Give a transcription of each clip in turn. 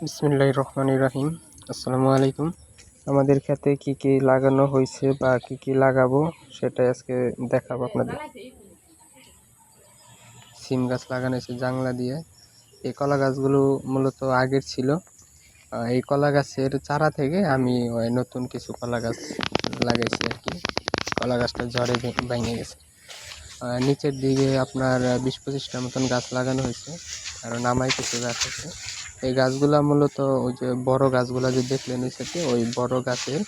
বিসমিল্লাহ রহমান রাহিম আসসালামু আলাইকুম। আমাদের ক্ষেতে কি কি লাগানো হয়েছে বা কি কি লাগাবো সেটা আজকে দেখাবো আপনাদের। সিম গাছ লাগানো হয়েছে জাংলা দিয়ে। এই কলা গাছগুলো মূলত আগের ছিল। এই কলা গাছের চারা থেকে আমি নতুন কিছু কলা গাছ লাগাইছি আর কি। কলা গাছটা ঝড়ে ভেঙে গেছে। নিচের দিকে আপনার বিশ পঁচিশটা মতন গাছ লাগানো হয়েছে। আর নামাই কিছু গাছ আছে। এই গাছগুলা মূলত ওই যে বড় গাছগুলা যে দেখলেন ওই সাথে ওই বড় গাছের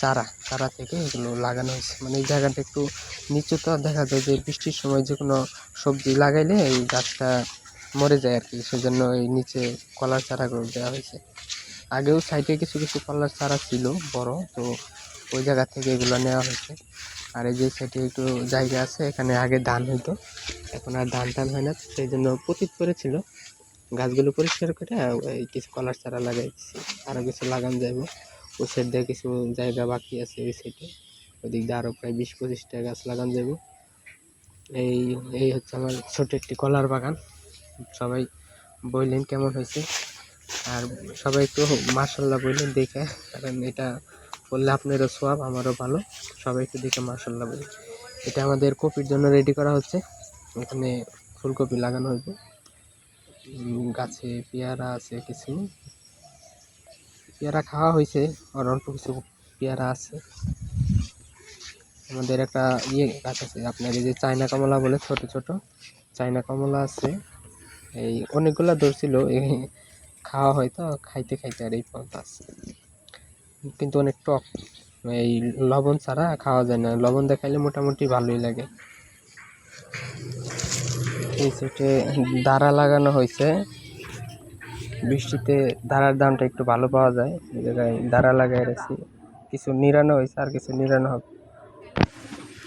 চারা চারা থেকে এগুলো লাগানো হয়েছে। মানে এই জায়গাটা একটু নিচু তো, দেখা যায় যে বৃষ্টির সময় যে কোনো সবজি লাগাইলে এই গাছটা মরে যায় আর কি সেজন্য এই নিচে কলার চারাগুলো দেওয়া হয়েছে। আগেও সাইডে কিছু কিছু কলার চারা ছিল, বড়, তো ওই জায়গা থেকে এগুলো নেওয়া হয়েছে। আর এই যে সাইডে একটু জায়গা আছে, এখানে আগে ধান হইতো, এখন আর ধান টান হয় না সেই জন্য পতিত করেছিল গাছগুলো পরিষ্কার করে কিছু কলার চারা লাগাইছি আরও কিছু লাগান যাইব। ওই সাইড দিয়ে কিছু জায়গা বাকি আছে ওই সাইডে ওদিক দিয়ে আরও প্রায় বিশ পঁচিশটা গাছ লাগান যাইব। এই এই হচ্ছে আমার ছোট একটি কলার বাগান। সবাই বললেন কেমন হয়েছে? আর সবাই একটু মার্শাল্লাহ বললেন দেখে কারণ এটা বললে আপনারও সোয়াব আমারও ভালো। সবাই একটু দেখে মার্শাল্লাহ বলি। এটা আমাদের কপির জন্য রেডি করা হচ্ছে। এখানে ফুলকপি লাগানো উম, গাছে পেয়ারা আছে কিছু। পেয়ারা খাওয়া হয়েছে, আর অল্প কিছু পেয়ারা আছে। আমাদের একটা ইয়ে গাছ আছে, আপনার এই যে চায়না কমলা বলে ছোট ছোট, চায়না কমলা আছে। এই অনেকগুলা ধরছিল খাওয়া হয় তো খাইতে খাইতে আর এই পর্যন্ত আছে। কিন্তু অনেক টক, এই লবণ ছাড়া খাওয়া যায় না, লবণ দেখাইলে মোটামুটি ভালোই লাগে। এই সাইডে দাঁড়া লাগানো হয়েছে। বৃষ্টিতে দাঁড়ার দামটা একটু ভালো পাওয়া যায়, এই জায়গায় দাঁড়া লাগাই রাখছি। কিছু নিরানো হয়েছে, আর কিছু নিরানো হবে।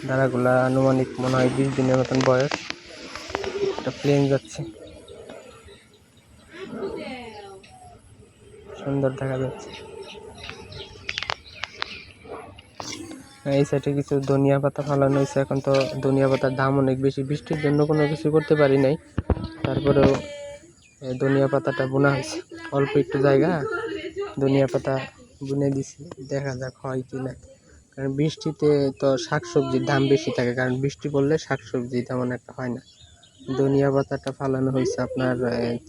দাঁড়াগুলা আনুমানিক মনে হয় বিশ দিনের মতন বয়স। একটা প্লেন যাচ্ছে। সুন্দর দেখা যাচ্ছে। এই সাইডে কিছু ধনিয়া পাতা ফালানো হয়েছে। এখন তো ধনিয়া পাতার দাম অনেক বেশি। বৃষ্টির জন্য কোনো কিছু করতে পারি নাই। তারপরেও ধনিয়া পাতাটা বোনা হয়েছে। অল্প একটু জায়গা, ধনিয়া পাতা বুনে দিছি। দেখা যাক হয় কি না। কারণ বৃষ্টিতে তো শাকসবজির দাম বেশি থাকে। কারণ বৃষ্টি পড়লে শাকসবজি তেমন একটা হয় না। ধনিয়া পাতাটা ফালানো হয়েছে আপনার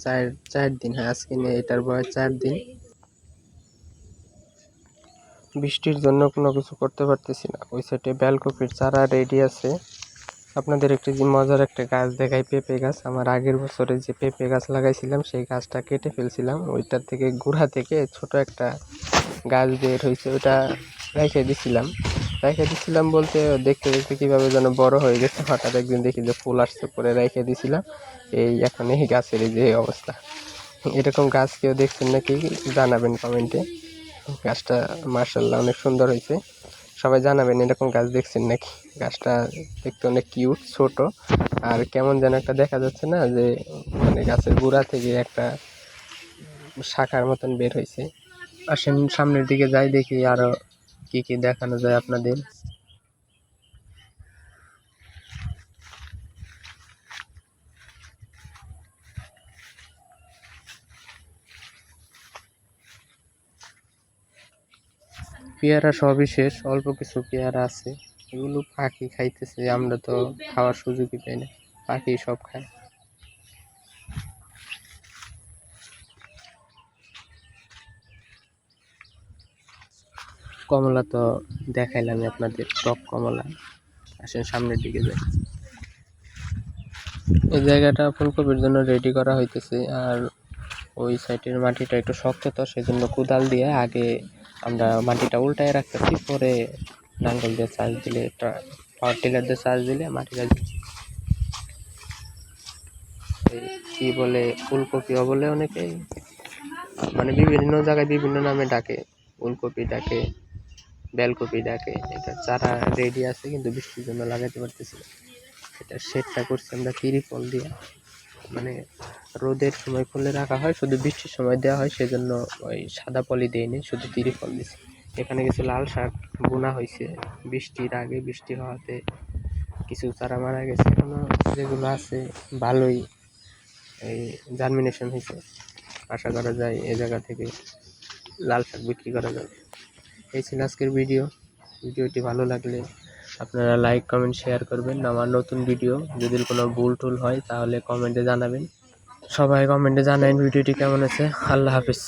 চার চার দিন হ্যাঁ। আজকে নিয়ে এটার বয়স চার দিন। বৃষ্টির জন্য কোনো কিছু করতে পারতেছি না। ওই সাইডে ব্যালকপির চারা রেডি আছে। আপনাদের একটি যে মজার একটা গাছ দেখাই, পেঁপে গাছ। আমার আগের বছরে যে পেঁপে গাছ লাগাইছিলাম, সেই গাছটা কেটে ফেলছিলাম। ওইটার থেকে গুড়া থেকে ছোট একটা গাছ বের হয়েছে, ওটা রেখে দিছিলাম। রেখে দিছিলাম বলতে দেখতে দেখতে কীভাবে যেন বড় হয়ে গেছে। হঠাৎ একদিন দেখি যে ফুল আসছে পরে রেখে দিছিলাম। এই এখন এই গাছের যে অবস্থা। এরকম গাছ কেউ দেখছেন নাকি জানাবেন কমেন্টে। গাছটা মার্শাল্লাহ অনেক সুন্দর হয়েছে। সবাই জানাবেন এরকম গাছ দেখছেন নাকি? গাছটা দেখতে অনেক কিউট ছোট। আর কেমন যেন একটা দেখা যাচ্ছে না যে মানে গাছের গোড়া থেকে একটা শাখার মতন বের হয়েছে। আসেন সামনের দিকে যাই দেখি আরও কি কি দেখানো যায় আপনাদের। পেয়ারা সবই শেষ, অল্প কিছু পেয়ারা আছে। এগুলো পাখি খাইতেছে, আমরা তো খাওয়ার সুযোগই পাই না, পাখি সব খায়। কমলা তো দেখাইলাম আপনাদের, টক কমলা। আসেন সামনের দিকে যাই। এই জায়গাটা ফুলকপির জন্য রেডি করা হইতেছে, আর ওই সাইডের মাটিটা একটু শক্ত তো, সেজন্য কোদাল দিয়ে আগে আমরা মাটিটা উল্টায় রাখতেছি, পরে নাঙ্গল দিয়ে চাষ দিলে পাওয়ার টিলার দিয়ে চাষ দিলে মাটিটা কি বলে ফুলকপিও বলে অনেকেই মানে বিভিন্ন জায়গায় বিভিন্ন নামে ডাকে, ফুলকপি ডাকে, বেলকপি ডাকে, এটা চারা রেডি আছে, কিন্তু বৃষ্টির জন্য লাগাতে পারতেছি এটা শেডটা করছি আমরা তিরিপল দিয়ে। মানে রোদের সময় খুলে রাখা হয়, শুধু বৃষ্টির সময় দেওয়া হয়, সেজন্য ওই সাদা পলি দেয়নি শুধু তিরিপল দিছি। এখানে কিছু লাল শাক বোনা হয়েছে বৃষ্টির আগে বৃষ্টি হওয়াতে কিছু চারা মারা গেছে, এখনও যেগুলো আছে ভালোই এই জার্মিনেশন হয়েছে আশা করা যায় এ জায়গা থেকে লাল শাক বিক্রি করা যাবে। এই ছিল আজকের ভিডিও ভিডিওটি ভালো লাগলে আপনারা লাইক কমেন্ট শেয়ার করবেন। আমার নতুন ভিডিও যদি কোনো ভুল টুল হয়, তাহলে কমেন্টে জানাবেন। সবাই কমেন্টে জানাবেন ভিডিওটি কেমন আছে। আল্লাহ হাফিজ।